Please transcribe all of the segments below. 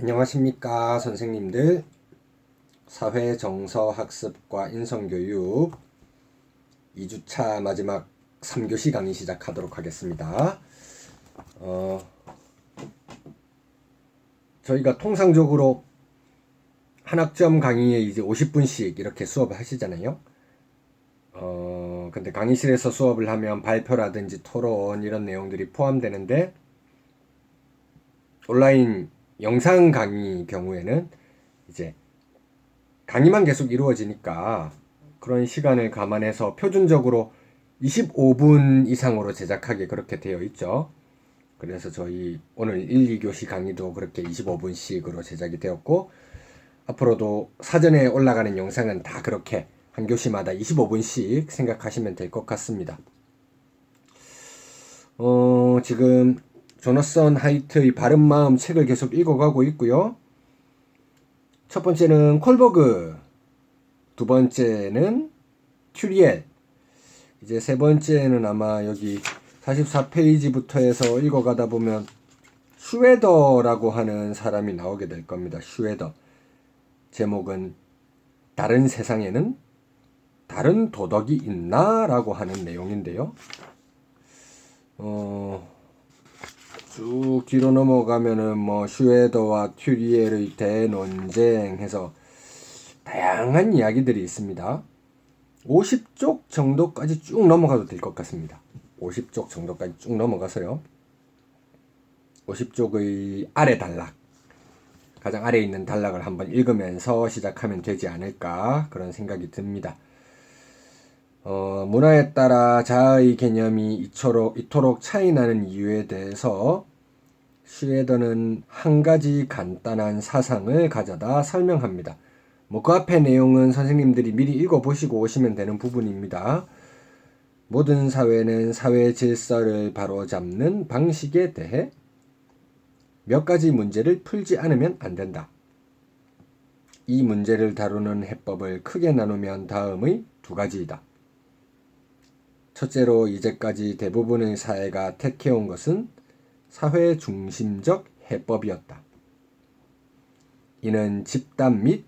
안녕하십니까 선생님들. 사회정서학습과 인성교육 2주차 마지막 3교시 강의 시작하도록 하겠습니다. 어, 저희가 통상적으로 한 학점 강의에 이제 50분씩 이렇게 수업을 하시잖아요. 어, 근데 강의실에서 수업을 하면 발표라든지 토론 이런 내용들이 포함되는데 온라인 영상 강의 경우에는 이제 강의만 계속 이루어지니까 그런 시간을 감안해서 표준적으로 25분 이상으로 제작하게 그렇게 되어 있죠. 그래서 저희 오늘 1, 2교시 강의도 그렇게 25분씩으로 제작이 되었고 앞으로도 사전에 올라가는 영상은 다 그렇게 한 교시마다 25분씩 생각하시면 될 것 같습니다. 어, 지금 조너선 하이트의 바른 마음 책을 계속 읽어가고 있고요. 첫 번째는 콜버그, 두 번째는 튜리엘, 이제 세 번째는 아마 여기 44페이지부터 해서 읽어가다 보면 슈웨더라고 하는 사람이 나오게 될 겁니다. 슈웨더. 제목은 다른 세상에는 다른 도덕이 있나 라고 하는 내용인데요. 어, 쭉 뒤로 넘어가면은 뭐 슈에더와 튜리엘의 대논쟁 해서 다양한 이야기들이 있습니다. 50쪽 정도까지 쭉 넘어가도 될 것 같습니다. 50쪽 정도까지 쭉 넘어가서요. 50쪽의 아래 단락, 가장 아래에 있는 단락을 한번 읽으면서 시작하면 되지 않을까 그런 생각이 듭니다. 어, 문화에 따라 자아의 개념이 이토록, 이토록 차이 나는 이유에 대해서 슈에더는 한 가지 간단한 사상을 가져다 설명합니다. 뭐 그 앞에 내용은 선생님들이 미리 읽어보시고 오시면 되는 부분입니다. 모든 사회는 사회 질서를 바로잡는 방식에 대해 몇 가지 문제를 풀지 않으면 안 된다. 이 문제를 다루는 해법을 크게 나누면 다음의 두 가지이다. 첫째로 이제까지 대부분의 사회가 택해온 것은 사회 중심적 해법이었다. 이는 집단 및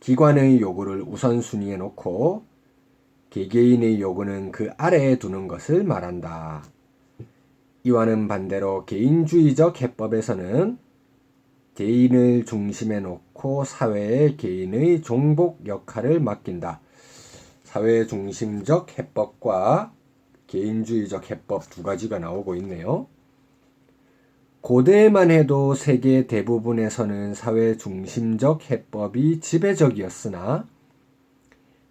기관의 요구를 우선순위에 놓고 개개인의 요구는 그 아래에 두는 것을 말한다. 이와는 반대로 개인주의적 해법에서는 개인을 중심에 놓고 사회에 개인의 종복 역할을 맡긴다. 사회 중심적 해법과 개인주의적 해법 두 가지가 나오고 있네요. 고대에만 해도 세계 대부분에서는 사회 중심적 해법이 지배적이었으나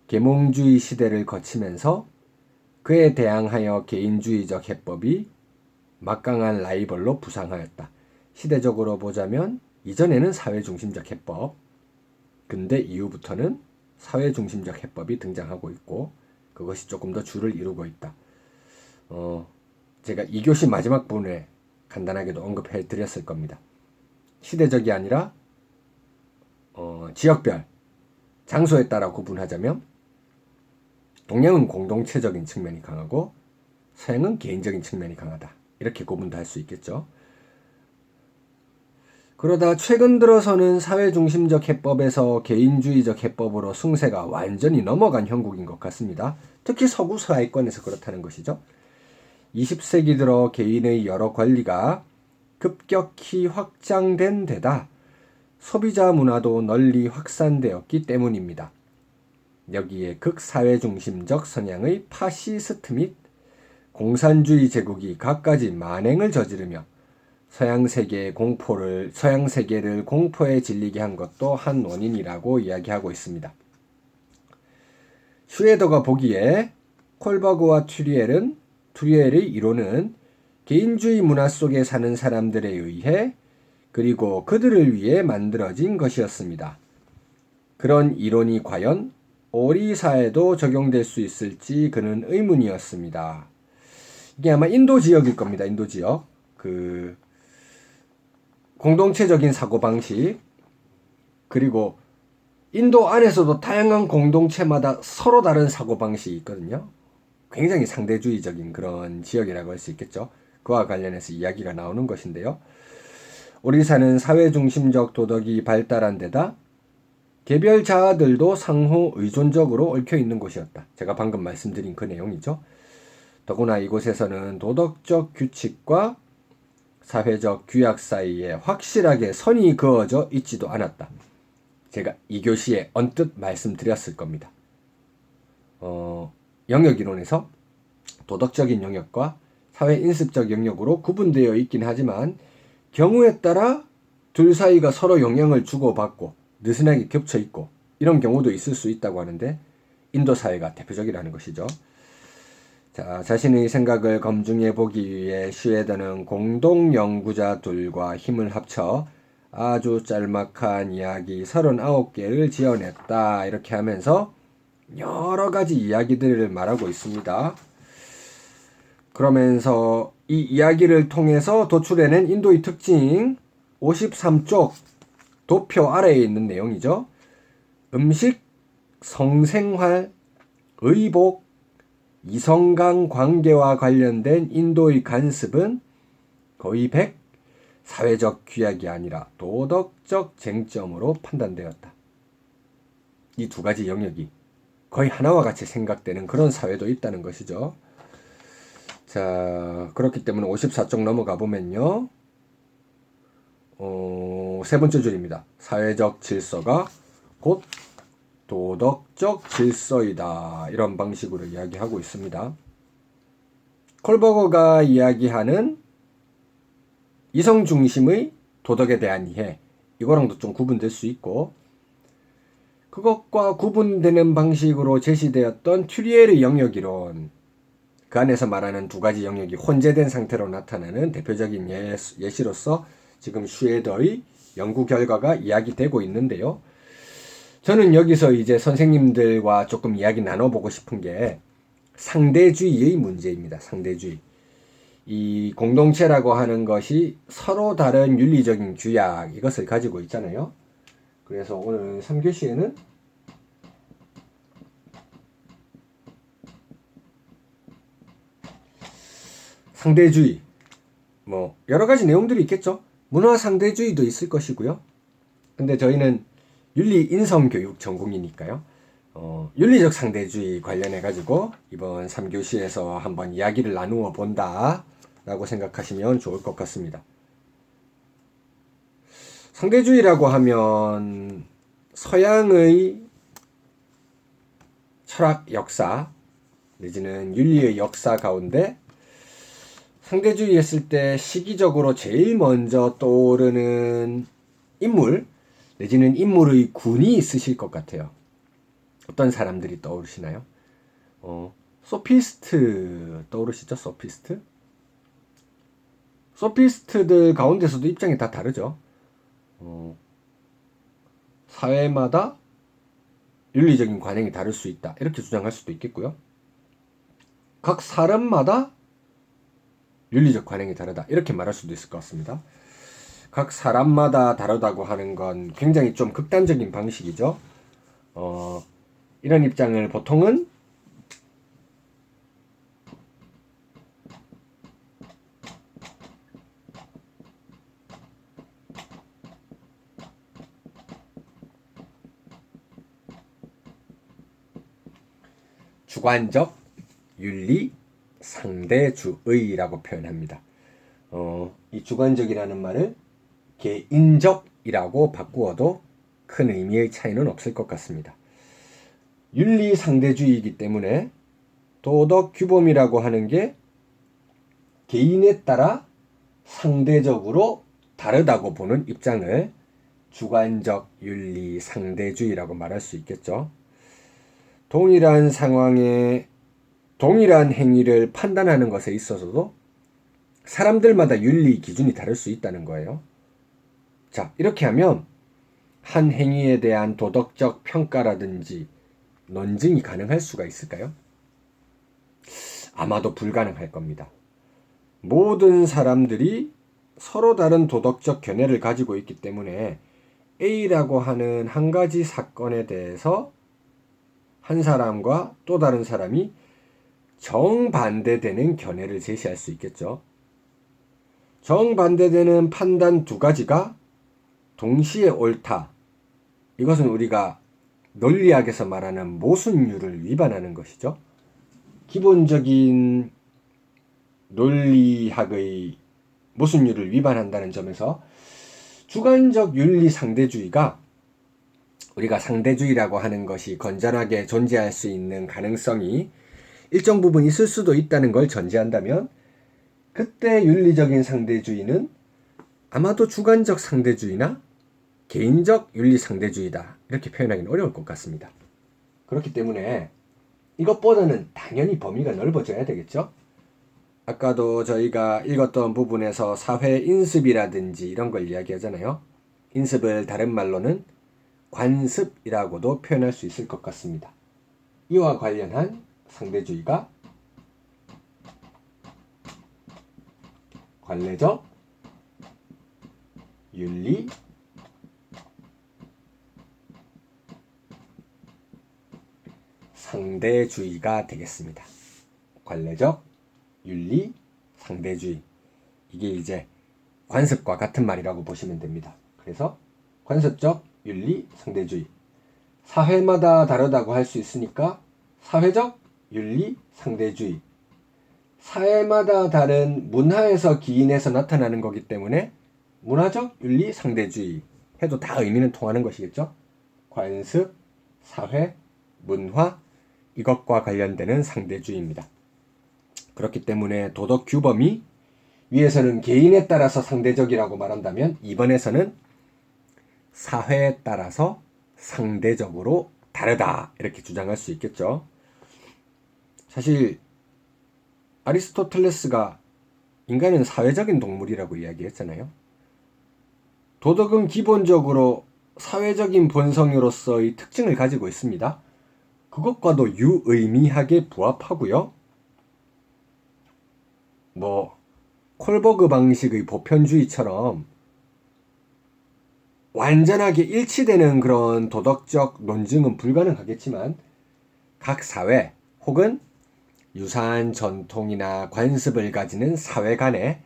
계몽주의 시대를 거치면서 그에 대항하여 개인주의적 해법이 막강한 라이벌로 부상하였다. 시대적으로 보자면 이전에는 사회 중심적 해법, 근데 이후부터는 사회 중심적 해법이 등장하고 있고 그것이 조금 더 줄을 이루고 있다. 어, 제가 2교시 마지막 부분에 간단하게도 언급해 드렸을 겁니다. 시대적이 아니라 어, 지역별, 장소에 따라 구분하자면 동양은 공동체적인 측면이 강하고 서양은 개인적인 측면이 강하다. 이렇게 구분도 할 수 있겠죠. 그러다 최근 들어서는 사회중심적 해법에서 개인주의적 해법으로 승세가 완전히 넘어간 형국인 것 같습니다. 특히 서구 서하권에서 그렇다는 것이죠. 20세기 들어 개인의 여러 권리가 급격히 확장된 데다 소비자 문화도 널리 확산되었기 때문입니다. 여기에 극사회 중심적 성향의 파시스트 및 공산주의 제국이 갖가지 만행을 저지르며 서양 세계의 공포를 서양 세계를 공포에 질리게 한 것도 한 원인이라고 이야기하고 있습니다. 슈에더가 보기에 콜버그와 튜리엘은 튜리엘의 이론은 개인주의 문화 속에 사는 사람들에 의해 그리고 그들을 위해 만들어진 것이었습니다. 그런 이론이 과연 오리 사에도 적용될 수 있을지 그는 의문이었습니다. 이게 아마 인도 지역일 겁니다. 인도 지역. 그 공동체적인 사고 방식, 그리고 인도 안에서도 다양한 공동체마다 서로 다른 사고 방식이 있거든요. 굉장히 상대주의적인 그런 지역이라고 할 수 있겠죠. 그와 관련해서 이야기가 나오는 것인데요. 우리 사는 사회 중심적 도덕이 발달한 데다 개별 자아들도 상호 의존적으로 얽혀 있는 곳이었다. 제가 방금 말씀드린 그 내용이죠. 더구나 이곳에서는 도덕적 규칙과 사회적 규약 사이에 확실하게 선이 그어져 있지도 않았다. 제가 이 교시에 언뜻 말씀드렸을 겁니다. 어, 영역 이론에서 도덕적인 영역과 사회 인습적 영역으로 구분되어 있긴 하지만 경우에 따라 둘 사이가 서로 영향을 주고받고 느슨하게 겹쳐 있고 이런 경우도 있을 수 있다고 하는데 인도 사회가 대표적이라는 것이죠. 자, 자신의 생각을 검증해 보기 위해 슈에더는 공동 연구자 둘과 힘을 합쳐 아주 짤막한 이야기 39개를 지어냈다. 이렇게 하면서 여러 가지 이야기들을 말하고 있습니다. 그러면서 이 이야기를 통해서 도출해낸 인도의 특징 53쪽 도표 아래에 있는 내용이죠. 음식, 성생활, 의복, 이성간 관계와 관련된 인도의 간습은 거의 100 사회적 규약이 아니라 도덕적 쟁점으로 판단되었다. 이 두 가지 영역이 거의 하나와 같이 생각되는 그런 사회도 있다는 것이죠. 자, 그렇기 때문에 54쪽 넘어가 보면요. 어, 세 번째 줄입니다. 사회적 질서가 곧 도덕적 질서이다. 이런 방식으로 이야기하고 있습니다. 콜버거가 이야기하는 이성 중심의 도덕에 대한 이해, 이거랑도 좀 구분될 수 있고, 그것과 구분되는 방식으로 제시되었던 튜리엘의 영역 이론, 그 안에서 말하는 두 가지 영역이 혼재된 상태로 나타나는 대표적인 예, 예시로서 지금 슈에더의 연구 결과가 이야기되고 있는데요. 저는 여기서 이제 선생님들과 조금 이야기 나눠보고 싶은 게 상대주의의 문제입니다. 상대주의. 이 공동체라고 하는 것이 서로 다른 윤리적인 규약 이것을 가지고 있잖아요. 그래서 오늘 3교시에는 상대주의 뭐 여러 가지 내용들이 있겠죠. 문화 상대주의도 있을 것이고요. 근데 저희는 윤리 인성 교육 전공이니까요. 어, 윤리적 상대주의 관련해 가지고 이번 3교시에서 한번 이야기를 나누어 본다라고 생각하시면 좋을 것 같습니다. 상대주의라고 하면 서양의 철학 역사 내지는 윤리의 역사 가운데 상대주의 했을 때 시기적으로 제일 먼저 떠오르는 인물 내지는 인물의 군이 있으실 것 같아요. 어떤 사람들이 떠오르시나요? 어, 소피스트 떠오르시죠? 소피스트? 소피스트들 가운데서도 입장이 다 다르죠. 어, 사회마다 윤리적인 관행이 다를 수 있다. 이렇게 주장할 수도 있겠고요. 각 사람마다 윤리적 관행이 다르다. 이렇게 말할 수도 있을 것 같습니다. 각 사람마다 다르다고 하는 건 굉장히 좀 극단적인 방식이죠. 어, 이런 입장을 보통은 주관적 윤리 상대주의라고 표현합니다. 어, 이 주관적이라는 말을 개인적이라고 바꾸어도 큰 의미의 차이는 없을 것 같습니다. 윤리 상대주의이기 때문에 도덕 규범이라고 하는 게 개인에 따라 상대적으로 다르다고 보는 입장을 주관적 윤리 상대주의라고 말할 수 있겠죠. 동일한 상황에 동일한 행위를 판단하는 것에 있어서도 사람들마다 윤리 기준이 다를 수 있다는 거예요. 자, 이렇게 하면 한 행위에 대한 도덕적 평가라든지 논증이 가능할 수가 있을까요? 아마도 불가능할 겁니다. 모든 사람들이 서로 다른 도덕적 견해를 가지고 있기 때문에 A라고 하는 한 가지 사건에 대해서 한 사람과 또 다른 사람이 정반대되는 견해를 제시할 수 있겠죠. 정반대되는 판단 두 가지가 동시에 옳다. 이것은 우리가 논리학에서 말하는 모순율을 위반하는 것이죠. 기본적인 논리학의 모순율을 위반한다는 점에서 주관적 윤리 상대주의가 우리가 상대주의라고 하는 것이 건전하게 존재할 수 있는 가능성이 일정 부분 있을 수도 있다는 걸 전제한다면 그때 윤리적인 상대주의는 아마도 주관적 상대주의나 개인적 윤리 상대주의다. 이렇게 표현하기는 어려울 것 같습니다. 그렇기 때문에 이것보다는 당연히 범위가 넓어져야 되겠죠? 아까도 저희가 읽었던 부분에서 사회 인습이라든지 이런 걸 이야기하잖아요. 인습을 다른 말로는 관습이라고도 표현할 수 있을 것 같습니다. 이와 관련한 상대주의가 관례적 윤리 상대주의가 되겠습니다. 관례적 윤리 상대주의 이게 이제 관습과 같은 말이라고 보시면 됩니다. 그래서 관습적 윤리 상대주의 사회마다 다르다고 할 수 있으니까 사회적 윤리 상대주의 사회마다 다른 문화에서 기인해서 나타나는 거기 때문에 문화적 윤리 상대주의 해도 다 의미는 통하는 것이겠죠. 관습, 사회, 문화 이것과 관련되는 상대주의입니다. 그렇기 때문에 도덕 규범이 위에서는 개인에 따라서 상대적이라고 말한다면 이번에서는 사회에 따라서 상대적으로 다르다 이렇게 주장할 수 있겠죠. 사실 아리스토텔레스가 인간은 사회적인 동물이라고 이야기했잖아요. 도덕은 기본적으로 사회적인 본성으로서의 특징을 가지고 있습니다. 그것과도 유의미하게 부합하고요. 뭐 콜버그 방식의 보편주의처럼 완전하게 일치되는 그런 도덕적 논증은 불가능하겠지만 각 사회 혹은 유사한 전통이나 관습을 가지는 사회 간에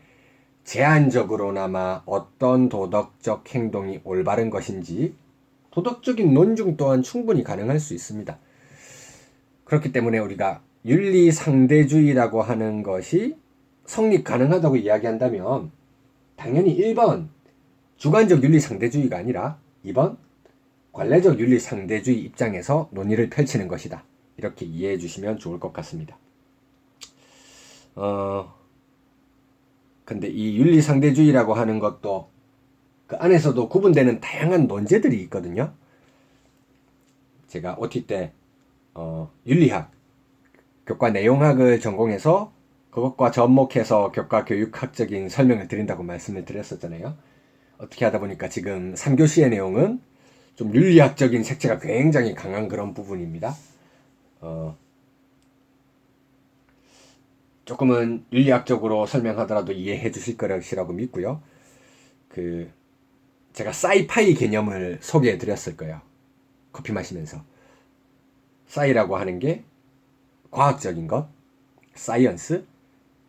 제한적으로나마 어떤 도덕적 행동이 올바른 것인지 도덕적인 논중 또한 충분히 가능할 수 있습니다. 그렇기 때문에 우리가 윤리 상대주의라고 하는 것이 성립 가능하다고 이야기한다면 당연히 1번 주관적 윤리 상대주의가 아니라 2번 관례적 윤리 상대주의 입장에서 논의를 펼치는 것이다. 이렇게 이해해 주시면 좋을 것 같습니다. 어, 근데 이 윤리 상대주의라고 하는 것도 그 안에서도 구분되는 다양한 논제들이 있거든요. 제가 OT 때 어, 윤리학, 교과 내용학을 전공해서 그것과 접목해서 교과 교육학적인 설명을 드린다고 말씀을 드렸었잖아요. 어떻게 하다 보니까 지금 3교시의 내용은 좀 윤리학적인 색채가 굉장히 강한 그런 부분입니다. 어, 조금은 윤리학적으로 설명하더라도 이해해 주실 것이라고 믿고요. 그 제가 사이파이 개념을 소개해 드렸을 거예요. 커피 마시면서. 사이라고 하는 게 과학적인 것, 사이언스,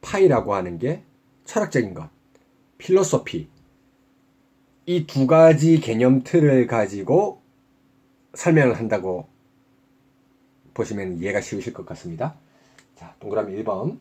파이라고 하는 게 철학적인 것, 필로소피. 이 두 가지 개념 틀을 가지고 설명을 한다고 보시면 이해가 쉬우실 것 같습니다. 자, 동그라미 1번.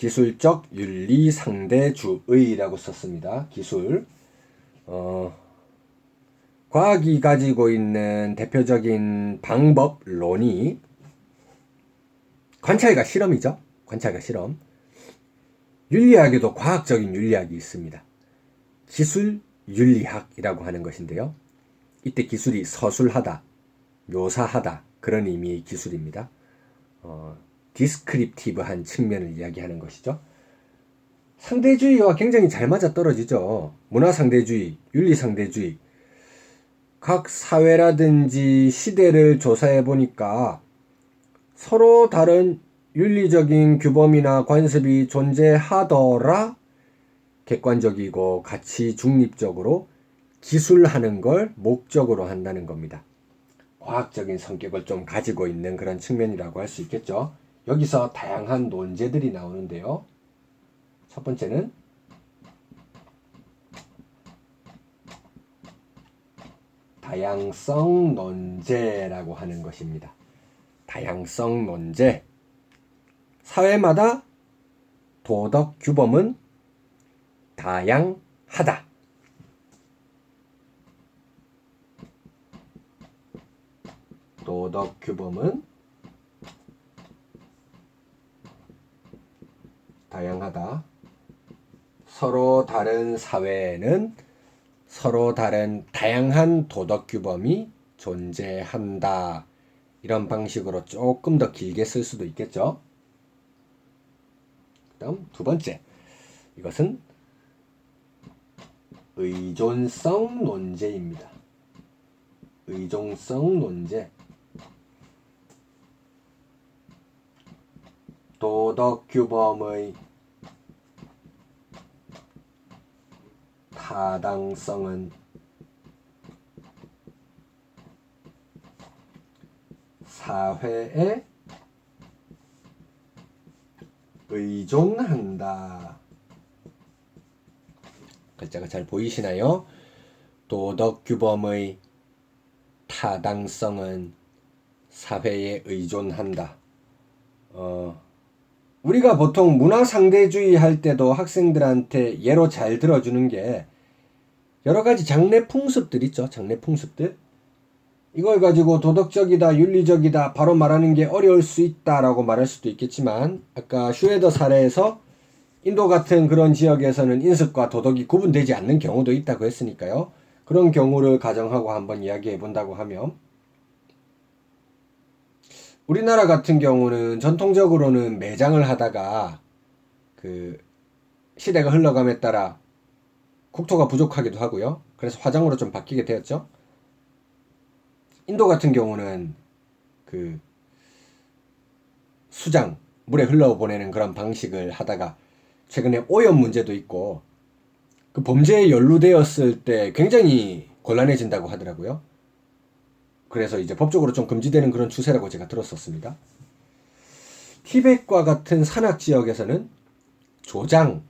기술적 윤리 상대주의라고 썼습니다. 기술. 어, 과학이 가지고 있는 대표적인 방법론이 관찰과 실험이죠. 관찰과 실험. 윤리학에도 과학적인 윤리학이 있습니다. 기술 윤리학이라고 하는 것인데요. 이때 기술이 서술하다, 묘사하다 그런 의미의 기술입니다. 어, 디스크립티브한 측면을 이야기하는 것이죠. 상대주의와 굉장히 잘 맞아 떨어지죠. 문화 상대주의, 윤리 상대주의. 각 사회라든지 시대를 조사해 보니까 서로 다른 윤리적인 규범이나 관습이 존재하더라 객관적이고 가치 중립적으로 기술하는 걸 목적으로 한다는 겁니다. 과학적인 성격을 좀 가지고 있는 그런 측면이라고 할 수 있겠죠. 여기서 다양한 논제들이 나오는데요. 첫 번째는 다양성 논제라고 하는 것입니다. 다양성 논제. 사회마다 도덕 규범은 다양하다. 도덕 규범은 다양하다. 서로 다른 사회에는 서로 다른 다양한 도덕 규범이 존재한다. 이런 방식으로 조금 더 길게 쓸 수도 있겠죠. 다음 두 번째. 이것은 의존성 논제입니다. 의존성 논제. 도덕 규범의 타당성은 사회에 의존한다. 글자가 잘 보이시나요? 도덕 규범의 타당성은 사회에 의존한다. 어, 우리가 보통 문화 상대주의 할 때도 학생들한테 예로 잘 들어주는 게 여러 가지 장래 풍습들 있죠. 장래 풍습들. 이걸 가지고 도덕적이다, 윤리적이다, 바로 말하는 게 어려울 수 있다라고 말할 수도 있겠지만, 아까 슈에더 사례에서 인도 같은 그런 지역에서는 인습과 도덕이 구분되지 않는 경우도 있다고 했으니까요. 그런 경우를 가정하고 한번 이야기해 본다고 하면, 우리나라 같은 경우는 전통적으로는 매장을 하다가 그 시대가 흘러감에 따라 국토가 부족하기도 하고요. 그래서 화장으로 좀 바뀌게 되었죠. 인도 같은 경우는 그 수장 물에 흘러보내는 그런 방식을 하다가 최근에 오염 문제도 있고 그 범죄에 연루되었을 때 굉장히 곤란해진다고 하더라고요. 그래서 이제 법적으로 좀 금지되는 그런 추세라고 제가 들었었습니다. 티벳과 같은 산악 지역에서는 조장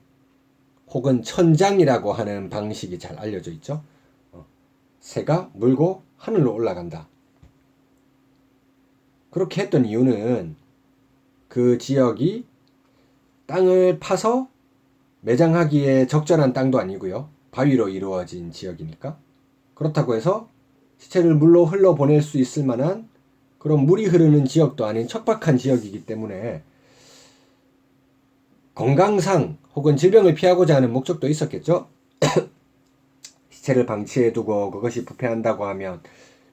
혹은 천장이라고 하는 방식이 잘 알려져 있죠. 어, 새가 물고 하늘로 올라간다. 그렇게 했던 이유는 그 지역이 땅을 파서 매장하기에 적절한 땅도 아니고요. 바위로 이루어진 지역이니까. 그렇다고 해서 시체를 물로 흘러 보낼 수 있을 만한 그런 물이 흐르는 지역도 아닌 척박한 지역이기 때문에 건강상 혹은 질병을 피하고자 하는 목적도 있었겠죠. 시체를 방치해 두고 그것이 부패한다고 하면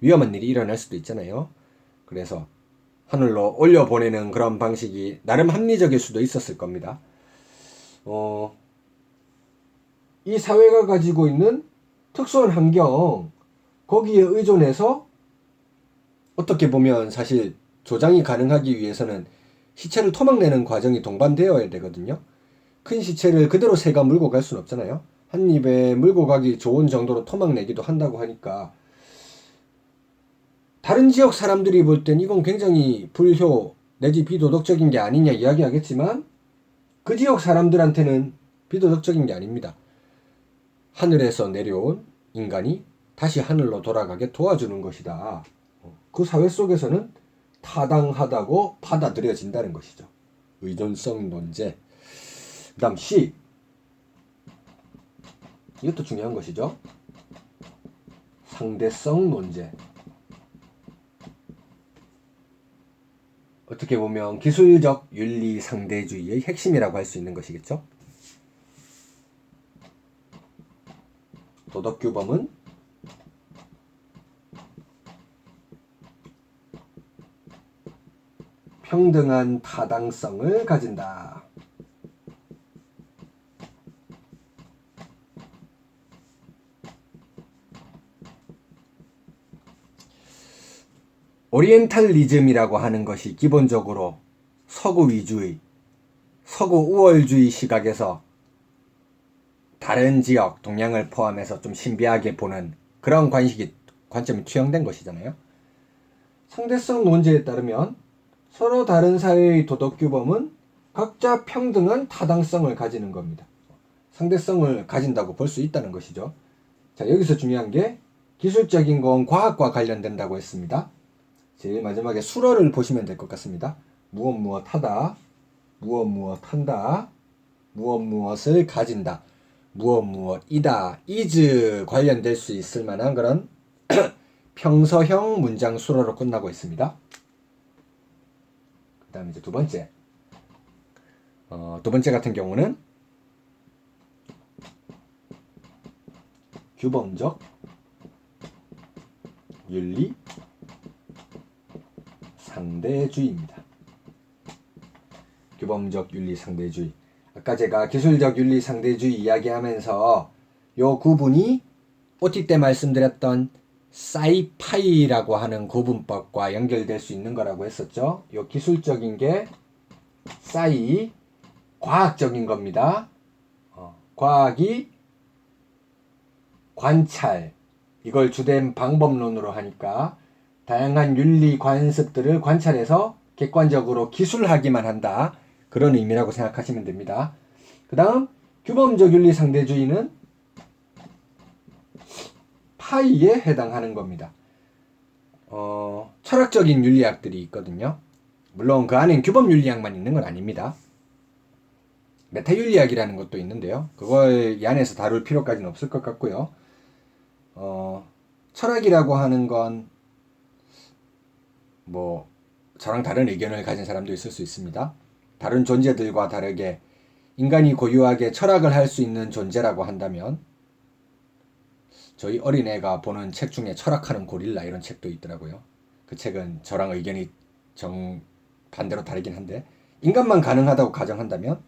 위험한 일이 일어날 수도 있잖아요. 그래서 하늘로 올려 보내는 그런 방식이 나름 합리적일 수도 있었을 겁니다. 어, 이 사회가 가지고 있는 특수한 환경, 거기에 의존해서 어떻게 보면 사실 조장이 가능하기 위해서는 시체를 토막내는 과정이 동반되어야 되거든요. 큰 시체를 그대로 새가 물고 갈 수는 없잖아요. 한 입에 물고 가기 좋은 정도로 토막내기도 한다고 하니까 다른 지역 사람들이 볼 땐 이건 굉장히 불효 내지 비도덕적인 게 아니냐 이야기하겠지만 그 지역 사람들한테는 비도덕적인 게 아닙니다. 하늘에서 내려온 인간이 다시 하늘로 돌아가게 도와주는 것이다. 그 사회 속에서는 타당하다고 받아들여진다는 것이죠. 의존성 논제. 그 다음 C. 이것도 중요한 것이죠. 상대성 논제. 어떻게 보면 기술적 윤리 상대주의의 핵심이라고 할 수 있는 것이겠죠. 도덕 규범은 평등한 타당성을 가진다. 오리엔탈리즘이라고 하는 것이 기본적으로 서구 위주의, 서구 우월주의 시각에서 다른 지역, 동양을 포함해서 좀 신비하게 보는 그런 관식이 관점이 투영된 것이잖아요. 상대성 논제에 따르면 서로 다른 사회의 도덕 규범은 각자 평등한 타당성을 가지는 겁니다. 상대성을 가진다고 볼 수 있다는 것이죠. 자, 여기서 중요한 게 기술적인 건 과학과 관련된다고 했습니다. 제일 마지막에 수어를 보시면 될 것 같습니다. 무엇 무엇 하다, 무엇 무엇 한다, 무엇 무엇을 가진다, 무엇 무엇이다, is 관련될 수 있을 만한 그런 평서형 문장 수어로 끝나고 있습니다. 그 다음에 이제 두 번째. 어, 두 번째 같은 경우는 규범적 윤리 상대주의입니다. 규범적 윤리 상대주의. 아까 제가 기술적 윤리 상대주의 이야기하면서 요 구분이 OT 때 말씀드렸던 사이파이라고 하는 구분법과 연결될 수 있는 거라고 했었죠. 요 기술적인 게 사이 과학적인 겁니다. 어, 과학이 관찰 이걸 주된 방법론으로 하니까 다양한 윤리 관습들을 관찰해서 객관적으로 기술하기만 한다. 그런 의미라고 생각하시면 됩니다. 그 다음 규범적 윤리 상대주의는 파이에 해당하는 겁니다. 어, 철학적인 윤리학들이 있거든요. 물론 그 안엔 규범 윤리학만 있는 건 아닙니다. 메타 윤리학이라는 것도 있는데요. 그걸 이 안에서 다룰 필요까지는 없을 것 같고요. 어, 철학이라고 하는 건 뭐 저랑 다른 의견을 가진 사람도 있을 수 있습니다. 다른 존재들과 다르게 인간이 고유하게 철학을 할 수 있는 존재라고 한다면 저희 어린애가 보는 책 중에 철학하는 고릴라 이런 책도 있더라고요. 그 책은 저랑 의견이 정 반대로 다르긴 한데 인간만 가능하다고 가정한다면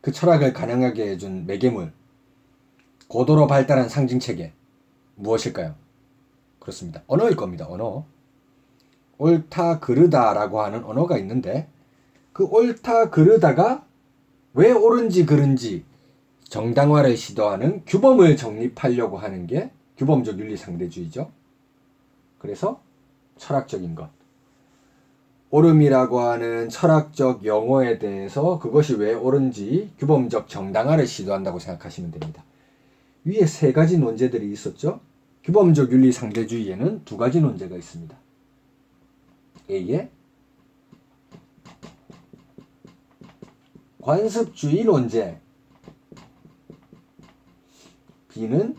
그 철학을 가능하게 해준 매개물 고도로 발달한 상징 체계 무엇일까요? 그렇습니다. 언어일 겁니다. 언어. 옳다 그르다라고 하는 언어가 있는데 그 옳다 그르다가 왜 옳은지 그른지 정당화를 시도하는 규범을 정립하려고 하는 게 규범적 윤리 상대주의죠. 그래서 철학적인 것. 옳음이라고 하는 철학적 용어에 대해서 그것이 왜 옳은지 규범적 정당화를 시도한다고 생각하시면 됩니다. 위에 세 가지 논제들이 있었죠. 규범적 윤리 상대주의에는 두 가지 논제가 있습니다. A의 관습주의 논제 B는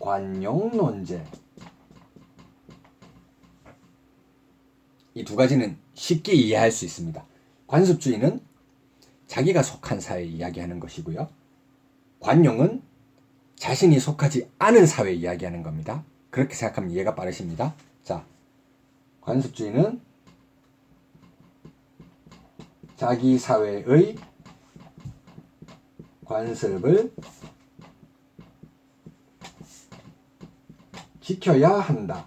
관용 논제 이 두 가지는 쉽게 이해할 수 있습니다. 관습주의는 자기가 속한 사회에 이야기하는 것이고요. 관용은 자신이 속하지 않은 사회에 이야기하는 겁니다. 그렇게 생각하면 이해가 빠르십니다. 자, 관습주의는 자기 사회의 관습을 지켜야 한다.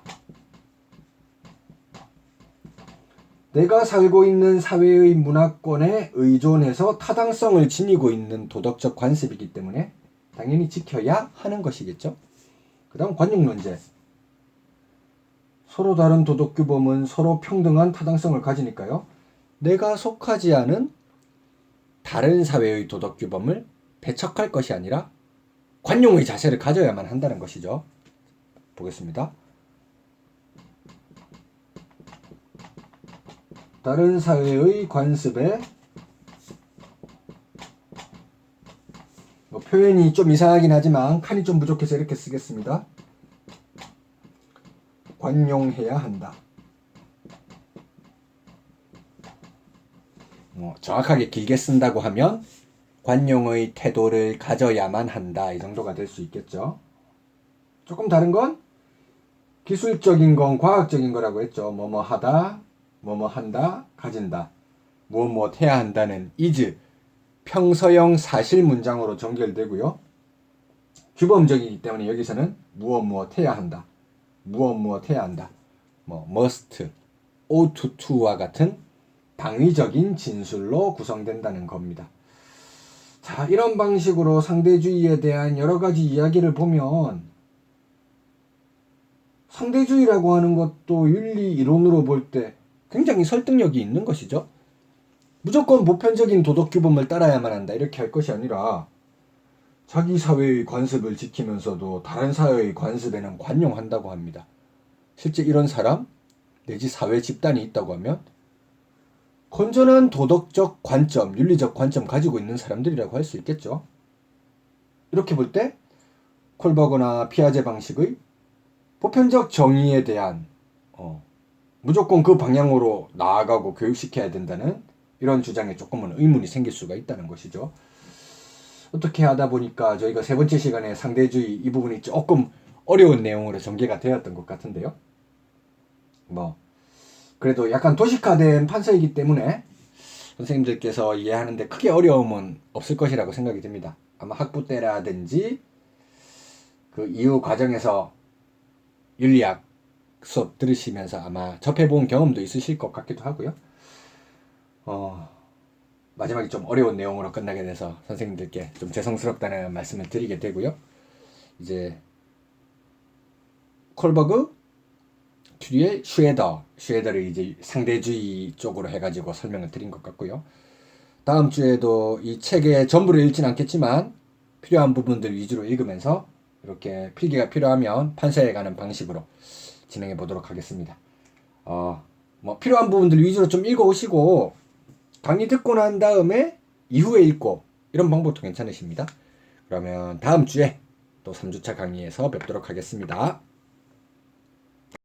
내가 살고 있는 사회의 문화권에 의존해서 타당성을 지니고 있는 도덕적 관습이기 때문에 당연히 지켜야 하는 것이겠죠. 그 다음 관용론제. 서로 다른 도덕 규범은 서로 평등한 타당성을 가지니까요. 내가 속하지 않은 다른 사회의 도덕 규범을 배척할 것이 아니라 관용의 자세를 가져야만 한다는 것이죠. 보겠습니다. 다른 사회의 관습에 뭐 표현이 좀 이상하긴 하지만 칸이 좀 부족해서 이렇게 쓰겠습니다. 관용해야 한다. 뭐 정확하게 길게 쓴다고 하면 관용의 태도를 가져야만 한다 이 정도가 될 수 있겠죠. 조금 다른 건 기술적인 건 과학적인 거라고 했죠. 뭐뭐 하다, 뭐뭐 한다, 가진다. 무엇 무엇 해야 한다는 is 평서형 사실 문장으로 전결되고요. 규범적이기 때문에 여기서는 무엇 무엇 해야 한다. 무엇 무엇 해야 한다. 뭐 must, ought to와 같은 방위적인 진술로 구성된다는 겁니다. 자, 이런 방식으로 상대주의에 대한 여러 가지 이야기를 보면 상대주의라고 하는 것도 윤리 이론으로 볼 때 굉장히 설득력이 있는 것이죠. 무조건 보편적인 도덕 규범을 따라야만 한다 이렇게 할 것이 아니라 자기 사회의 관습을 지키면서도 다른 사회의 관습에는 관용한다고 합니다. 실제 이런 사람 내지 사회 집단이 있다고 하면 건전한 도덕적 관점, 윤리적 관점 가지고 있는 사람들이라고 할 수 있겠죠. 이렇게 볼 때 콜버거나 피아제 방식의 보편적 정의에 대한 어, 무조건 그 방향으로 나아가고 교육시켜야 된다는 이런 주장에 조금은 의문이 생길 수가 있다는 것이죠. 어떻게 하다 보니까 저희가 세 번째 시간에 상대주의 이 부분이 조금 어려운 내용으로 전개가 되었던 것 같은데요. 뭐 그래도 약간 도식화된 판서이기 때문에 선생님들께서 이해하는데 크게 어려움은 없을 것이라고 생각이 듭니다. 아마 학부 때라든지 그 이후 과정에서 윤리학 수업 들으시면서 아마 접해본 경험도 있으실 것 같기도 하고요. 어, 마지막에 좀 어려운 내용으로 끝나게 돼서 선생님들께 좀 죄송스럽다는 말씀을 드리게 되고요. 이제 콜버그, 튜리엘, 슈에더, 슈에더를 이제 상대주의 쪽으로 해가지고 설명을 드린 것 같고요. 다음 주에도 이 책의 전부를 읽진 않겠지만 필요한 부분들 위주로 읽으면서 이렇게 필기가 필요하면 판서에 가는 방식으로 진행해 보도록 하겠습니다. 어, 뭐 필요한 부분들 위주로 좀 읽어 오시고 강의 듣고 난 다음에 이후에 읽고 이런 방법도 괜찮으십니다. 그러면 다음 주에 또 3주차 강의에서 뵙도록 하겠습니다.